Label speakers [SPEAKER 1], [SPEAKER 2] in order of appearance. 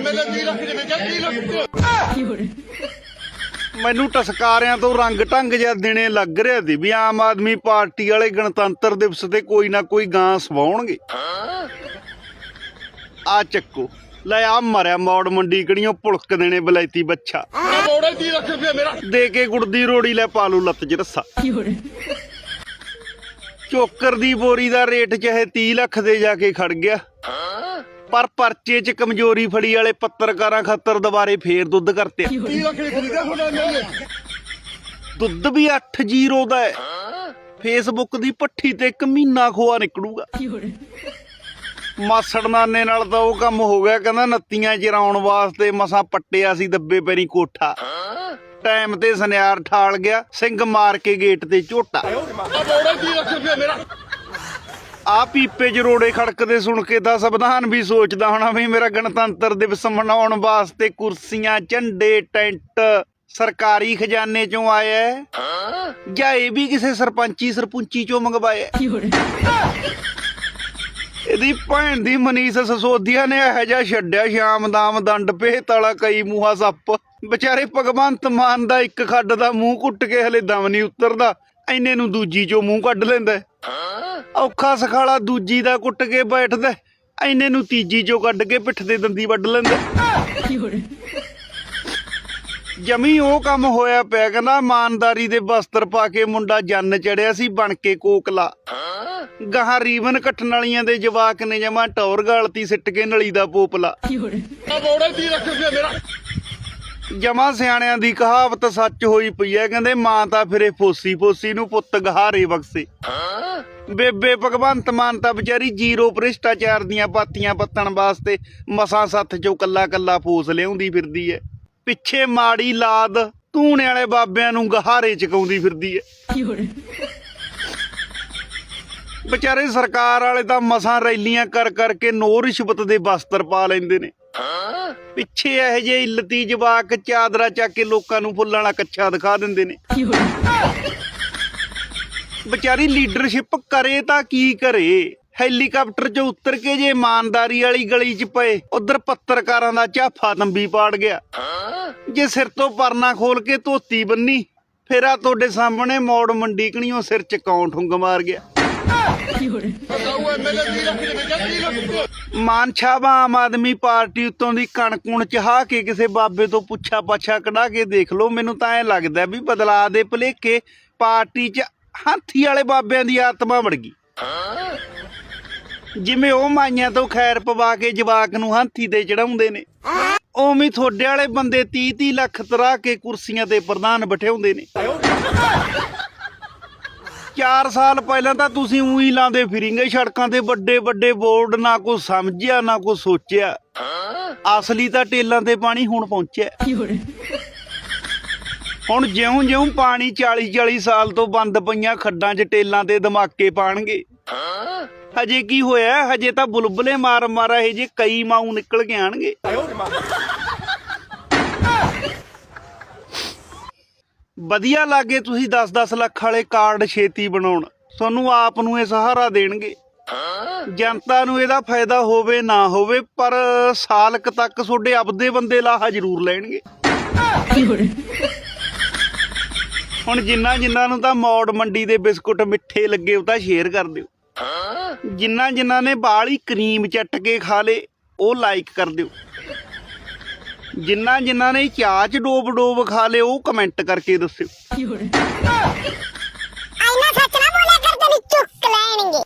[SPEAKER 1] MLA 30 lakh ਦੇ ਵਿੱਚ 30 ਲੱਖ
[SPEAKER 2] ਮੈਨੂੰ ਟਸਕਾਰਿਆਂ ਤੋਂ ਰੰਗ ਢੰਗ ਜਿਹਾ ਦਿਨੇ ਲੱਗ ਰਿਹਾ ਸੀ ਵੀ ਆਮ ਆਦਮੀ ਪਾਰਟੀ ਵਾਲੇ ਗਣਤੰਤਰ ਦਿਵਸ ਤੇ ਕੋਈ ਨਾ ਕੋਈ ਗਾਂ ਸਵਾਉਣਗੇ। ਆ ਚੱਕੋ ਲੈ ਆ ਮਰਿਆ ਮੌੜ ਮੰਡੀ ਕੜੀਆਂ ਪੁਲਕ ਦੇਣੇ ਬਲੈਤੀ ਬੱਚਾ।
[SPEAKER 1] ਮੋੜੇ 30 ਲੱਖ ਰੁਪਏ ਮੇਰਾ।
[SPEAKER 2] ਦੇ ਕੇ ਗੁੜਦੀ ਰੋੜੀ ਲੈ ਪਾ ਲੂ ਲੱਤ 'ਚ ਰੱਸਾ। ਚੋਕਰ ਦੀ ਬੋਰੀ ਦਾ ਰੇਟ ਚਾਹੇ 30 ਲੱਖ ਦੇ ਜਾ ਕੇ ਖੜ ਗਿਆ। ਪਰ ਪਰਚੇ 'ਚ ਕਮਜ਼ੋਰੀ ਫੜੀ ਵਾਲੇ ਪੱਤਰਕਾਰਾਂ ਖਾਤਰ ਦੁਬਾਰੇ ਫੇਰ ਦੁੱਧ ਕਰਤੇ। ਦੁੱਧ ਵੀ 8 ਦਾ ਹੈ। ਫੇਸਬੁੱਕ ਦੀ ਪੱਠੀ ਤੇ ਇੱਕ ਮਹੀਨਾ ਖੋਆ ਨਿਕਲੂਗਾ। ਮਾਸੜ ਨਾਨੇ ਨਾਲ ਤਾਂ ਉਹ ਕੰਮ ਹੋ ਗਿਆ, ਕਹਿੰਦਾ ਨੱਤੀਆਂ ਚਰਾਉਣ ਵਾਸਤੇ ਮਸਾ ਪੱਟਿਆ ਸੀ ਦੱਬੇ ਪੈਰੀ ਕੋਠਾ। ਟਾਈਮ ਤੇ ਸੁਨਿਆਰ ਠਾਲ ਗਿਆ, ਸਿੰਘ ਮਾਰ ਕੇ ਗੇਟ ਤੇ ਝੋਟਾ।
[SPEAKER 1] ਆ ਮੋੜੇ 30 ਲੱਖ ਰੁਪਏ ਮੇਰਾ
[SPEAKER 2] ਆ ਪੀਪੇ 'ਚ ਰੋੜੇ ਖੜਕਦੇ ਸੁਣ ਕੇ ਤਾਂ ਸੰਵਿਧਾਨ ਵੀ ਸੋਚਦਾ ਹੋਣਾ ਵੀ ਮੇਰਾ ਗਣਤੰਤਰ ਦਿਵਸ ਮਨਾਉਣ ਵਾਸਤੇ ਕੁਰਸੀਆਂ ਝੰਡੇ ਟੈਂਟ ਸਰਕਾਰੀ ਖਜ਼ਾਨੇ ਚੋਂ ਆਇਆ ਹੈ। ਜਾਂ ਇਹ ਵੀ ਕਿਸੇ ਸਰਪੰਚੀ ਸਰਪੁੰਚੀ ਚੋਂ ਮੰਗਵਾਇਆ ਹੈ? ਇਹਦੀ ਭੈਣ ਦੀ ਮਨੀਸ਼ ਸਸੋਦੀਆ ਨੇ ਇਹੋ ਜਿਹਾ ਛੱਡਿਆ ਸ਼ਾਮ ਦਾਮ ਦੰਡ ਭੇਤ ਵਾਲਾ ਕਈ ਮੂਹਾ ਸੱਪ। ਵਿਚਾਰੇ ਭਗਵੰਤ ਮਾਨ ਦਾ ਇੱਕ ਖੱਡ ਦਾ ਮੂੰਹ ਕੁੱਟ ਕੇ ਹਲੇ ਦਮ ਨਹੀਂ ਉਤਰਦਾ ਐਨੇ ਨੂੰ ਦੂਜੀ ਚੋਂ ਮੂੰਹ ਕੱਢ ਲੈਂਦਾ। ਔਖਾ ਸਖਾਲਾ ਦੂਜੀ ਦਾ ਕੁੱਟ ਕੇ ਬੈਠਦਾ ਹੈ। ਐਨੇ ਨੂੰ ਤੀਜੀ ਚੋਂ ਕੱਢ ਕੇ ਪਿੱਠ ਤੇ ਦੰਦੀ ਵੱਢ ਲੈਂਦਾ ਜਮੀ ਉਹ ਕੰਮ ਹੋਇਆ ਪਿਆ, ਕਹਿੰਦਾ ਇਮਾਨਦਾਰੀ ਦੇ ਬਸਤਰ ਪਾ ਕੇ ਮੁੰਡਾ ਜੰਨ ਚੜਿਆ ਸੀ, ਬਣ ਕੇ ਕੋਕਲਾ। ਗਾਹਾਂ ਰੀਵਨ ਕੱਟਣ ਵਾਲੀਆਂ ਦੇ ਜਵਾਕ ਨੇ ਜਮਾ ਟੌਰ ਗਾਲਤੀ ਸਿੱਟ ਕੇ ਨਲੀ ਦਾ ਪੋਪਲਾ।
[SPEAKER 1] ਮੋੜੇ 30 ਲੱਖ ਰੁਪਏ ਮੇਰਾ
[SPEAKER 2] ਜਮਾ ਸਿਆਣਿਆਂ ਦੀ ਕਹਾਵਤ ਸੱਚ ਹੋਈ ਪਈ ਹੈ, ਕਹਿੰਦੇ ਮਾਂ ਤਾਂ ਫਿਰੇ ਫੋਸੀ ਫੋਸੀ ਨੂੰ ਪੁੱਤ ਗਹਾਰੇ ਬਖਸੇ। ਬੇਬੇ ਭਗਵੰਤ ਮਾਨ ਤਾਂ ਵਿਚਾਰੀ ਜ਼ੀਰੋ ਭ੍ਰਿਸ਼ਟਾਚਾਰ ਦੀਆਂ ਪਾਤੀਆਂ ਪੱਤਣ ਵਾਸਤੇ ਮਸਾਂ ਸੱਥ ਚੋਂ ਕੱਲਾ ਕੱਲਾ ਫੋਸ ਲਿਆਉਂਦੀ ਫਿਰਦੀ ਐ। ਪਿੱਛੇ ਮਾੜੀ ਲਾਦ ਧੂਣੇ ਵਾਲੇ ਬਾਬਿਆਂ ਨੂੰ ਗਹਾਰੇ ਚਕਾਉਂਦੀ ਫਿਰਦੀ ਐ। ਵਿਚਾਰੇ ਸਰਕਾਰ ਵਾਲੇ ਤਾਂ ਮਸਾਂ ਰੈਲੀਆਂ ਕਰ ਕਰਕੇ ਨੋ ਰਿਸ਼ਵਤ ਦੇ ਵਸਤਰ ਪਾ ਲੈਂਦੇ ਨੇ। ਪਿੱਛੇ ਇਹੋ ਜਿਹੇ ਇਲਤੀ ਜਵਾਕ ਚਾਦਰਾ ਚੱਕ ਕੇ ਲੋਕਾਂ ਨੂੰ ਫੁੱਲਾਂ ਵਾਲਾ ਕੱਛਾ ਦਿਖਾ ਦਿੰਦੇ ਨੇ। ਵਿਚਾਰੀ ਲੀਡਰਸ਼ਿਪ ਕਰੇ ਤਾਂ ਕੀ ਕਰੇ? ਹੈਲੀਕਾਪਟਰ 'ਚ ਉਤਰ ਕੇ ਜੇ ਇਮਾਨਦਾਰੀ ਵਾਲੀ ਗਲੀ 'ਚ ਪਏ, ਉਧਰ ਪੱਤਰਕਾਰਾਂ ਦਾ ਝਾਫਾ ਤੰਬੀ ਪਾੜ ਗਿਆ। ਜੇ ਸਿਰ ਤੋਂ ਪਰਨਾ ਖੋਲ ਕੇ ਧੋਤੀ ਬੰਨੀ, ਫੇਰ ਆ ਤੁਹਾਡੇ ਸਾਹਮਣੇ ਮੌੜ ਮੰਡੀ ਕਣੀਓ ਸਿਰ 'ਚ ਕੌਂ ਠੁੰਗ ਮਾਰ ਗਿਆ।
[SPEAKER 1] ਬਤਾਓ ਐਮਐਲਏ 30 ਲੱਖ ਦੇ ਵਿੱਚ 30 ਲੱਖ ਰੁਪਏ
[SPEAKER 2] ਮਾਨਛਾਵਾ ਆਮ ਆਦਮੀ ਪਾਰਟੀ ਉਤੋਂ ਦੀ ਕਣਕੁਣ ਚਹਾ ਕੇ ਕਿਸੇ ਬਾਬੇ ਤੋਂ ਪੁੱਛਾ ਪਾਛਾ ਕਢਾ ਕੇ ਦੇਖ ਲਓ, ਮੈਨੂੰ ਤਾਂ ਐ ਲੱਗਦਾ ਵੀ ਬਦਲਾ ਦੇ ਭਲੇਖੇ ਪਾਰਟੀ 'ਚ ਹਾਥੀ ਵਾਲੇ ਬਾਬਿਆਂ ਦੀ ਆਤਮਾ ਵੜ ਗਈ। ਜਿਵੇਂ ਉਹ ਮਾਈਆਂ ਤੋਂ ਖੈਰ ਪਵਾ ਕੇ ਜਵਾਕ ਨੂੰ ਹਾਥੀ ਤੇ ਚੜਾਉਂਦੇ ਨੇ। ਉਵੇਂ ਤੁਹਾਡੇ ਵਾਲੇ ਬੰਦੇ 30 30 ਲੱਖ ਤਰਾ ਕੇ ਕੁਰਸੀਆਂ ਤੇ ਪ੍ਰਧਾਨ ਬਿਠਾਉਂਦੇ ਨੇ। 4 ਸਾਲ ਪਹਿਲਾਂ ਤਾਂ ਤੁਸੀਂ ਉਹੀ ਲਾਉਂਦੇ ਫਿਰਿੰਗੇ ਸੜਕਾਂ ਤੇ ਵੱਡੇ ਵੱਡੇ ਬੋਰਡ ਨਾ ਕੋ ਸਮਝਿਆ ਨਾ ਕੋ ਸੋਚਿਆ। ਅਸਲੀ ਤਾਂ ਟੇਲਾਂ ਤੇ ਪਾਣੀ ਹੁਣ ਪਹੁੰਚਿਆ। ਹੁਣ ਜਿਉਂ ਜਿਉਂ ਪਾਣੀ 40 40 ਸਾਲ ਤੋਂ ਬੰਦ ਪਈਆਂ ਖੱਡਾਂ 'ਚ ਟੇਲਾਂ ਤੇ ਧਮਾਕੇ ਪਾਣਗੇ। ਹਜੇ ਕੀ ਹੋਇਆ? ਹਜੇ ਤਾਂ ਬੁਲਬੁਲੇ ਮਾਰ ਮਾਰਾ ਇਹ ਜੇ ਕਈ ਮਾਊ ਨਿਕਲ ਕੇ ਆਣਗੇ। ਵਧੀਆ ਲਾਗੇ ਤੁਸੀਂ 10-10 ਲੱਖ ਵਾਲੇ ਕਾਰਡ ਛੇਤੀ ਬਣਾਉਣ। ਤੁਹਾਨੂੰ ਆਪ ਨੂੰ ਇਹ ਸਹਾਰਾ ਦੇਣਗੇ। ਜਨਤਾ ਨੂੰ ਇਹਦਾ ਫਾਇਦਾ ਹੋਵੇ ਨਾ ਹੋਵੇ, ਪਰ ਸਾਲਕ ਤੱਕ ਤੁਹਾਡੇ ਆਪਦੇ ਬੰਦੇ ਲਾਹਾ ਜ਼ਰੂਰ ਲੈਣਗੇ। ਹੁਣ ਜਿੰਨਾ ਜਿੰਨਾ ਨੂੰ ਤਾਂ ਮੌੜ ਮੰਡੀ ਦੇ ਬਿਸਕੁਟ ਮਿੱਠੇ ਲੱਗੇ ਉਹ ਤਾਂ ਸ਼ੇਅਰ ਕਰ ਦਿਓ। ਜਿੰਨਾ ਜਿੰਨਾ ਨੇ ਬਾਲੀ ਕਰੀਮ ਚੱਟ ਕੇ ਖਾ ਲੇ ਉਹ ਲਾਈਕ ਕਰ ਦਿਓ। ਜਿੰਨਾ ਜਿੰਨਾ ਨੇ ਚਾਹ ਚ ਡੋਬ ਡੋਬ ਖਾ ਲੇ ਉਹ ਕਮੈਂਟ ਕਰਕੇ ਦੱਸਿਓ।
[SPEAKER 3] ਆਇਨਾ ਸੱਚ ਨਾ ਬੋਲਿਆ ਕਰਦੇ ਨਹੀਂ ਚੁੱਕ ਲੈਣਗੇ।